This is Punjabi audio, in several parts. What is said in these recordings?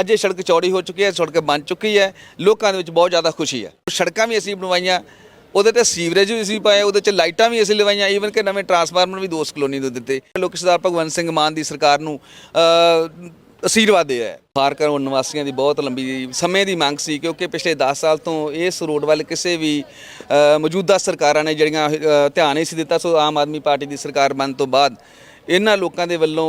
ਅੱਜ ਇਹ ਸੜਕ ਚੌੜੀ ਹੋ ਚੁੱਕੀ ਹੈ ਸੜਕ ਬਣ ਚੁੱਕੀ ਹੈ ਲੋਕਾਂ ਦੇ ਵਿੱਚ ਬਹੁਤ ਜ਼ਿਆਦਾ ਖੁਸ਼ੀ ਹੈ। ਸੜਕਾਂ ਵੀ ਅਸੀਂ ਬਣਵਾਈਆਂ ਉਹਦੇ ਤੇ ਸੀਵਰੇਜ ਵੀ ਅਸੀਂ ਪਾਏ ਉਹਦੇ ਚ ਲਾਈਟਾਂ ਵੀ ਅਸੀਂ ਲਵਾਈਆਂ ਈਵਨ ਕਿ ਨਵੇਂ ਟਰਾਂਸਫਾਰਮਰ ਵੀ ਦੋਸਤ ਕਲੋਨੀ ਨੂੰ ਦਿੱਤੇ। ਲੋਕ ਸਰਦਾਰ ਭਗਵੰਤ ਸਿੰਘ ਮਾਨ ਦੀ ਸਰਕਾਰ ਨੂੰ ਅ, ਅਸ਼ੀਰਵਾਦ ਦੇ ਹੈ। ਪਾਰਕਰ ਨਿਵਾਸੀਆਂ ਦੀ ਬਹੁਤ ਲੰਬੀ ਸਮੇਂ ਦੀ ਮੰਗ ਸੀ ਕਿਉਂਕਿ ਪਿਛਲੇ 10 ਸਾਲ ਤੋਂ ਇਸ ਰੋਡ ਵੱਲ ਕਿਸੇ ਵੀ ਮੌਜੂਦਾ ਸਰਕਾਰਾਂ ਨੇ ਜਿਹੜੀਆਂ ਧਿਆਨ ਨਹੀਂ ਸੀ ਦਿੱਤਾ ਸੋ ਆਮ ਆਦਮੀ ਪਾਰਟੀ ਦੀ ਸਰਕਾਰ ਬਣਨ ਤੋਂ ਬਾਅਦ ਇਹਨਾਂ ਲੋਕਾਂ ਦੇ ਵੱਲੋਂ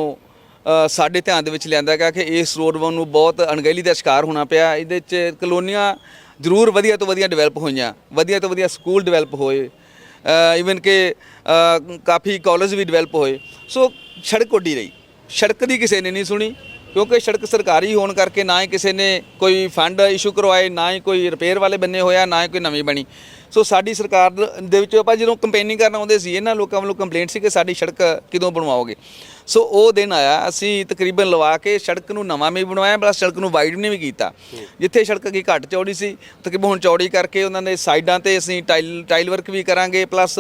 ਸਾਡੇ ਧਿਆਨ ਦੇ ਵਿੱਚ ਲਿਆਂਦਾ ਗਿਆ ਕਿ ਇਸ ਰੋਡ ਨੂੰ ਬਹੁਤ ਅਣਗਹਿਲੀ ਦਾ ਸ਼ਿਕਾਰ ਹੋਣਾ ਪਿਆ। ਇਹਦੇ 'ਚ ਕਲੋਨੀਆਂ ਜ਼ਰੂਰ ਵਧੀਆ ਤੋਂ ਵਧੀਆ ਡਿਵੈਲਪ ਹੋਈਆਂ, ਵਧੀਆ ਤੋਂ ਵਧੀਆ ਸਕੂਲ ਡਿਵੈਲਪ ਹੋਏ ਇਵਨ ਕਿ ਕਾਫੀ ਕਾਲਜ ਵੀ ਡਿਵੈਲਪ ਹੋਏ। ਸੋ ਸੜਕ ਉੱਡੀ ਰਹੀ। ਸੜਕ ਦੀ ਕਿਸੇ ਨੇ ਨਹੀਂ ਸੁਣੀ, ਕਿਉਂਕਿ ਸੜਕ ਸਰਕਾਰੀ ਹੋਣ ਕਰਕੇ ਨਾ ਹੀ ਕਿਸੇ ਨੇ ਕੋਈ ਫੰਡ ਇਸ਼ੂ ਕਰਵਾਏ, ਨਾ ਹੀ ਕੋਈ ਰਿਪੇਅਰ ਵਾਲੇ ਬੰਨੇ ਹੋਇਆ, ਨਾ ਹੀ ਕੋਈ ਨਵੀਂ ਬਣੀ। ਸੋ ਸਾਡੀ ਸਰਕਾਰ ਦੇ ਵਿੱਚ ਆਪਾਂ ਜਦੋਂ ਕੰਪੇਨਿੰਗ ਕਰਨ ਆਉਂਦੇ ਸੀ ਇਹਨਾਂ ਲੋਕਾਂ ਵੱਲੋਂ ਕੰਪਲੇਂਟ ਸੀ ਕਿ ਸਾਡੀ ਸੜਕ ਕਦੋਂ ਬਣਵਾਓਗੇ? ਸੋ ਉਹ ਦਿਨ ਆਇਆ ਅਸੀਂ ਤਕਰੀਬਨ ਲਵਾ ਕੇ ਸੜਕ ਨੂੰ ਨਵਾਂ ਵੀ ਬਣਵਾਇਆ ਪਲੱਸ ਸੜਕ ਨੂੰ ਵਾਈਡ ਵੀ ਕੀਤਾ। ਜਿੱਥੇ ਸੜਕ ਅੱਗੇ ਘੱਟ ਚੌੜੀ ਸੀ ਤਕਰੀਬਨ ਹੁਣ ਚੌੜੀ ਕਰਕੇ ਉਹਨਾਂ ਦੇ ਸਾਈਡਾਂ ਤੇ ਅਸੀਂ ਟਾਈਲ ਟਾਈਲ ਵਰਕ ਵੀ ਕਰਾਂਗੇ ਪਲੱਸ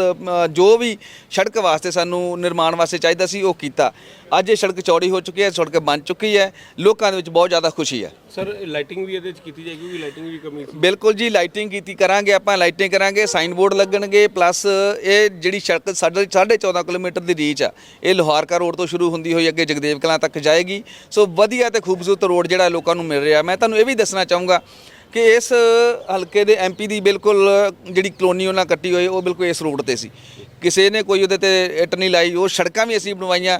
ਜੋ ਵੀ ਸੜਕ ਵਾਸਤੇ ਸਾਨੂੰ ਨਿਰਮਾਣ ਵਾਸਤੇ ਚਾਹੀਦਾ ਸੀ ਉਹ ਕੀਤਾ। ਅੱਜ ਇਹ ਸੜਕ ਚੌੜੀ ਹੋ ਚੁੱਕੀ ਹੈ ਸੜਕ ਬਣ ਚੁੱਕੀ ਹੈ ਲੋਕਾਂ ਦੇ ਵਿੱਚ ਬਹੁਤ ਜ਼ਿਆਦਾ ਖੁਸ਼ੀ ਹੈ। ਸਰ ਲਾਈਟਿੰਗ ਵੀ ਇਹਦੇ ਚ ਕੀਤੀ ਜਾਏਗੀ ਕਿਉਂਕਿ ਲਾਈਟਿੰਗ ਦੀ ਕਮੀ ਸੀ। ਬਿਲਕੁਲ ਜੀ ਲਾਈਟਿੰਗ ਕੀਤੀ ਕਰਾਂਗੇ ਆਪਾਂ ਲਾਈਟਿੰਗ ਕਰਾਂਗੇ ਸਾਈਨ ਬੋਰਡ ਲੱਗਣਗੇ ਪਲੱਸ ਇਹ ਜਿਹੜੀ ਸੜਕ ਸਾਡੇ 14.5 ਕਿਲੋਮੀਟਰ ਦੀ ਰੀਚ ਆ, ਇਹ ਲੋਹਾਰਕਾ ਰੋਡ ਤੋਂ ਸ਼ੁਰੂ ਹੁੰਦੀ ਹੋਈ ਅੱਗੇ ਜਗਦੇਵ ਕਲਾਂ ਤੱਕ ਜਾਏਗੀ। ਸੋ ਵਧੀਆ ਤੇ ਖੂਬਸੂਰਤ ਰੋਡ ਜਿਹੜਾ ਲੋਕਾਂ ਨੂੰ ਮਿਲ ਰਿਹਾ। ਮੈਂ ਤੁਹਾਨੂੰ ਇਹ ਵੀ ਦੱਸਣਾ ਚਾਹੂੰਗਾ ਕਿ ਇਸ ਹਲਕੇ ਦੇ ਐਮਪੀ ਦੀ ਬਿਲਕੁਲ ਜਿਹੜੀ ਕਲੋਨੀ ਉਹਨਾਂ ਕੱਟੀ ਹੋਈ, ਉਹ ਬਿਲਕੁਲ ਇਸ ਰੋਡ ਤੇ ਸੀ। ਕਿਸੇ ਨੇ ਕੋਈ ਉਹਦੇ ਤੇ ਇੱਟ ਨਹੀਂ ਲਾਈ, ਉਹ ਸੜਕਾਂ ਵੀ ਅਸੀਂ ਬਣਵਾਈਆਂ।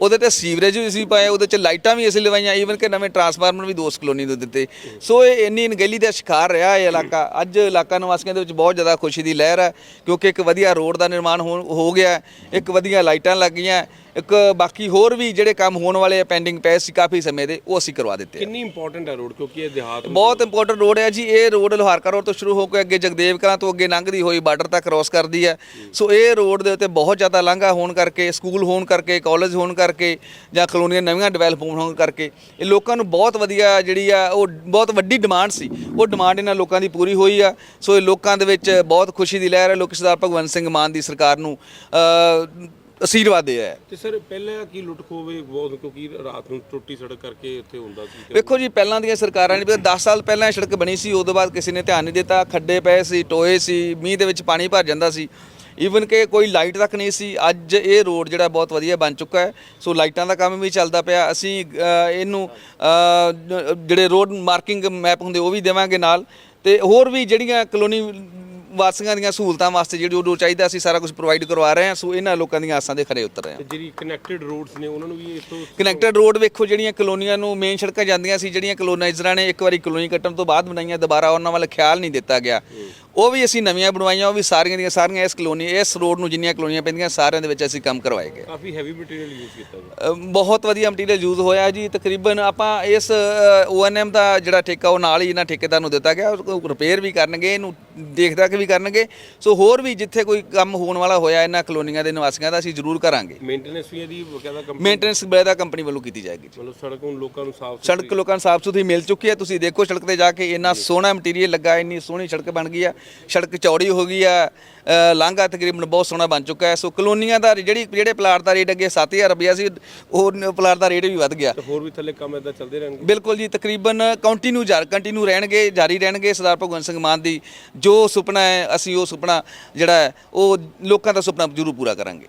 ਉਹਦੇ ਤੇ ਸੀਵਰੇਜ ਵੀ ਅਸੀਂ ਪਾਏ ਉਹਦੇ ਚ ਲਾਈਟਾਂ ਵੀ ਅਸੀਂ ਲਵਾਈਆਂ ਈਵਨ ਕਿ ਨਵੇਂ ਟਰਾਂਸਫਾਰਮਰ ਵੀ ਦੋਸਤ ਕਲੋਨੀ ਨੂੰ ਦਿੱਤੇ। ਸੋ ਇਹ ਇੰਨੀ ਅਣਗਹਿਲੀ ਦਾ ਸ਼ਿਕਾਰ ਰਿਹਾ ਇਹ ਇਲਾਕਾ। ਅੱਜ ਇਲਾਕਾ ਨਿਵਾਸੀਆਂ ਦੇ ਵਿੱਚ ਬਹੁਤ ਜ਼ਿਆਦਾ ਖੁਸ਼ੀ ਦੀ ਲਹਿਰ ਹੈ ਕਿਉਂਕਿ ਇੱਕ ਵਧੀਆ ਰੋਡ ਦਾ ਨਿਰਮਾਣ ਹੋ ਗਿਆ ਇੱਕ ਵਧੀਆ ਲਾਈਟਾਂ ਲੱਗ ਗਈਆਂ ਇੱਕ ਬਾਕੀ ਹੋਰ ਵੀ ਜਿਹੜੇ ਕੰਮ ਹੋਣ ਵਾਲੇ ਪੈਂਡਿੰਗ ਪਏ ਸੀ ਕਾਫੀ ਸਮੇਂ ਦੇ ਉਹ ਅਸੀਂ ਕਰਵਾ ਦਿੱਤੇ ਆ। ਕਿੰਨੀ ਇੰਪੋਰਟੈਂਟ ਹੈ ਰੋਡ ਕਿਉਂਕਿ ਇਹ ਦੇਹਾਤ ਬਹੁਤ ਇੰਪੋਰਟੈਂਟ ਰੋਡ ਹੈ ਜੀ ਇਹ ਰੋਡ ਲੋਹਾਰਕਾ ਰੋਡ ਤੋਂ ਸ਼ੁਰੂ ਹੋ ਕੇ ਅੱਗੇ ਜਗਦੇਵ ਕਲਾਂ ਤੋਂ ਅੱਗੇ ਲੰਘਦੀ ਹੋਈ ਬਾਰਡਰ ਤੱਕ ਕ੍ਰਾਸ ਕਰਦੀ ਹੈ। ਸੋ ਇਹ ਰੋਡ ਦੇ ਉੱਤੇ ਬਹੁਤ ਜ਼ਿਆਦਾ ਲਾਂਘਾ ਹੋਣ ਕਰਕੇ ਸਕੂਲ ਹੋਣ ਕਰਕੇ ਕਾਲਜ ਹੋਣ ਕਰਕੇ ਜਾਂ ਕਲੋਨੀਆਂ ਨਵੀਆਂ ਡਿਵੈਲਪ ਹੋਣ ਕਰਕੇ ਇਹ ਲੋਕਾਂ ਨੂੰ ਬਹੁਤ ਵਧੀਆ ਜਿਹੜੀ ਆ ਉਹ ਬਹੁਤ ਵੱਡੀ ਡਿਮਾਂਡ ਸੀ। ਉਹ ਡਿਮਾਂਡ ਇਹਨਾਂ ਲੋਕਾਂ ਦੀ ਪੂਰੀ ਹੋਈ ਆ। ਸੋ ਇਹ ਲੋਕਾਂ ਦੇ ਵਿੱਚ ਬਹੁਤ ਖੁਸ਼ੀ ਦੀ ਲਹਿਰ ਹੈ। ਲੋਕ ਸਰਦਾਰ ਭਗਵੰਤ ਸਿੰਘ ਮਾਨ ਦੀ ਸਰਕਾਰ ਨੂੰ ਅਸ਼ੀਰਵਾਦ ਦੇ ਹੈ ਤੇ ਸਰ ਪਹਿਲਾਂ ਕੀ ਲੁੱਟ ਖੋਵੇ ਬਹੁਤ ਕਿਉਂਕਿ ਰਾਤ ਨੂੰ ਟੁੱਟੀ ਸੜਕ ਕਰਕੇ ਇੱਥੇ ਹੁੰਦਾ ਸੀ ਵੇਖੋ ਜੀ ਪਹਿਲਾਂ ਦੀਆਂ ਸਰਕਾਰਾਂ ਨੇ 10 ਸਾਲ ਪਹਿਲਾਂ ਇਹ ਸੜਕ ਬਣੀ ਸੀ। ਉਦੋਂ ਬਾਅਦ ਕਿਸੇ ਨੇ ਧਿਆਨ ਨਹੀਂ ਦਿੱਤਾ। ਖੱਡੇ ਪਏ ਸੀ ਟੋਏ ਸੀ ਮੀਂਹ ਦੇ ਵਿੱਚ ਪਾਣੀ ਭਰ ਜਾਂਦਾ ਸੀ। ਈਵਨ ਕਿ ਕੋਈ ਲਾਈਟ ਤੱਕ ਨਹੀਂ ਸੀ, ਅੱਜ ਇਹ ਰੋਡ ਜਿਹੜਾ ਬਹੁਤ ਵਧੀਆ ਬਣ ਚੁੱਕਾ ਹੈ। ਸੋ ਲਾਈਟਾਂ ਦਾ ਕੰਮ ਵੀ ਚੱਲਦਾ ਪਿਆ। ਅਸੀਂ ਇਹਨੂੰ ਜਿਹੜੇ ਰੋਡ ਮਾਰਕਿੰਗ ਮੈਪ ਹੁੰਦੇ, ਉਹ ਵੀ ਦੇਵਾਂਗੇ ਨਾਲ। ਤੇ ਹੋਰ ਵੀ ਜਿਹੜੀਆਂ ਕਲੋਨੀ ਵਾਸੀਆਂ ਦੀਆਂ ਸਹੂਲਤਾਂ ਵਾਸਤੇ ਜਿਹੜੀ ਉਹ ਚਾਹੀਦਾ ਅਸੀਂ ਸਾਰਾ ਕੁਝ ਪ੍ਰੋਵਾਈਡ ਕਰਵਾ ਰਹੇ ਹਾਂ ਸੋ ਇਹਨਾਂ ਲੋਕਾਂ ਦੀਆਂ ਆਸਾਂ ਦੇ ਖਰੇ ਉਤਰ ਰਹੇ ਹਾਂ। ਜਿਹੜੀ ਕਨੈਕਟਡ ਰੋਡਸ ਨੇ ਉਹਨਾਂ ਨੂੰ ਵੀ ਇਸ ਤੋਂ ਕਨੈਕਟਡ ਰੋਡ ਵੇਖੋ ਜਿਹੜੀਆਂ ਕਲੋਨੀਆਂ ਨੂੰ ਮੇਨ ਸੜਕਾਂ ਜਾਂਦੀਆਂ ਸੀ ਜਿਹੜੀਆਂ ਕਲੋਨਾਈਜ਼ਰਾਂ ਨੇ ਇੱਕ ਵਾਰੀ ਕਲੋਨੀ ਕੱਟਣ ਤੋਂ ਬਾਅਦ ਬਣਾਈਆਂ ਦੁਬਾਰਾ ਉਹਨਾਂ ਵੱਲ ਖਿਆਲ ਨਹੀਂ ਦਿੱਤਾ ਗਿਆ। ਉਹ ਵੀ ਅਸੀਂ ਨਵੀਆਂ ਬਣਵਾਈਆਂ ਉਹ ਵੀ ਸਾਰੀਆਂ ਦੀਆਂ ਸਾਰੀਆਂ ਇਸ ਕਲੋਨੀ ਇਸ ਰੋਡ ਨੂੰ ਜਿੰਨੀਆਂ ਕਲੋਨੀਆਂ ਪੈਂਦੀਆਂ ਸਾਰਿਆਂ ਦੇ ਵਿੱਚ ਅਸੀਂ ਕੰਮ ਕਰਵਾਏ ਗਏ। ਕਾਫੀ ਹੈਵੀ ਮਟੀਰੀਅਲ ਯੂਜ਼ ਕੀਤਾ ਜੀ ਬਹੁਤ ਵਧੀਆ ਮਟੀਰੀਅਲ ਯੂਜ਼ ਹੋਇਆ ਜੀ ਤਕਰੀਬਨ ਆਪਾਂ ਇਸ ONM ਦਾ ਜਿਹੜਾ ਠੇਕਾ ਉਹ ਨਾਲ ਹੀ ਇਹਨਾਂ ਠੇਕੇਦਾਰ ਨੂੰ ਦਿੱਤਾ ਗਿਆ ਰਿਪੇਅਰ ਵੀ ਕਰਨਗੇ ਇਹਨੂੰ ਦੇਖਦਾ ਕਿ ਵੀ ਕਰਨਗੇ। ਸੋ ਹੋਰ ਵੀ ਜਿੱਥੇ ਕੋਈ ਕੰਮ ਹੋਣ ਵਾਲਾ ਹੋਇਆ ਇਹਨਾਂ ਕਲੋਨੀਆਂ ਦੇ ਨਿਵਾਸੀਆਂ ਦਾ ਅਸੀਂ ਜ਼ਰੂਰ ਕਰਾਂਗੇ। ਮੇਨਟੇਨੈਂਸ ਵੀ ਇਹਦੀ ਬਕਾਇਦਾ ਕੰਪਨੀ ਮੇਨਟੇਨੈਂਸ ਬੈਦਾ ਕੰਪਨੀ ਵੱਲੋਂ ਕੀਤੀ ਜਾਏਗੀ ਮਤਲਬ ਸੜਕ ਨੂੰ ਲੋਕਾਂ ਨੂੰ ਸਾਫ਼ ਸੜਕ ਲੋਕਾਂ ਨੂੰ ਸਾਫ਼ ਸੁਥਰੀ ਮਿਲ ਚੁੱਕੀ ਹੈ। ਤੁਸੀਂ ਦੇਖੋ ਸੜਕ ਤੇ ਜਾ ਕੇ ਇੰਨਾ ਸੋਹਣਾ ਮਟੀਰੀਅਲ ਲੱਗਾ ਇੰਨੀ ਸੋਹਣੀ ਸੜਕ ਬਣ ਗਈ ਆ। ਸੜਕ ਚੌੜੀ ਹੋ ਗਈ ਆ। ਲਾਂਘਾ ਤਕਰੀਬਨ ਬਹੁਤ ਸੋਹਣਾ ਬਣ ਚੁੱਕਾ ਹੈ। ਸੋ ਕਲੋਨੀਆਂ ਦਾ ਜਿਹੜੀ ਜਿਹੜੇ ਪਲਾਟ ਦਾ ਰੇਟ ਅੱਗੇ 7000 ਰੁਪਇਆ ਸੀ ਉਹ ਪਲਾਟ ਦਾ ਰੇਟ ਵੀ ਵੱਧ ਗਿਆ। ਹੋਰ ਵੀ ਥੱਲੇ ਕੰਮ ਇਦਾਂ ਚੱਲਦੇ ਰਹਿਣਗੇ? ਬਿਲਕੁਲ ਜੀ ਤਕਰੀਬਨ ਕੰਟੀਨਿਊ ਜਾਰ ਕੰਟੀਨਿਊ ਰਹਿਣਗੇ ਜਾਰੀ ਰਹਿਣਗੇ। ਸਰਦਾਰ ਭਗਵੰਤ ਸਿੰਘ ਮਾਨ ਦੀ ਜੋ ਸੁਪਨਾ ਹੈ, ਅਸੀਂ ਉਹ ਸੁਪਨਾ ਜਿਹੜਾ ਹੈ, ਉਹ ਲੋਕਾਂ ਦਾ ਸੁਪਨਾ ਜ਼ਰੂਰ ਪੂਰਾ ਕਰਾਂਗੇ।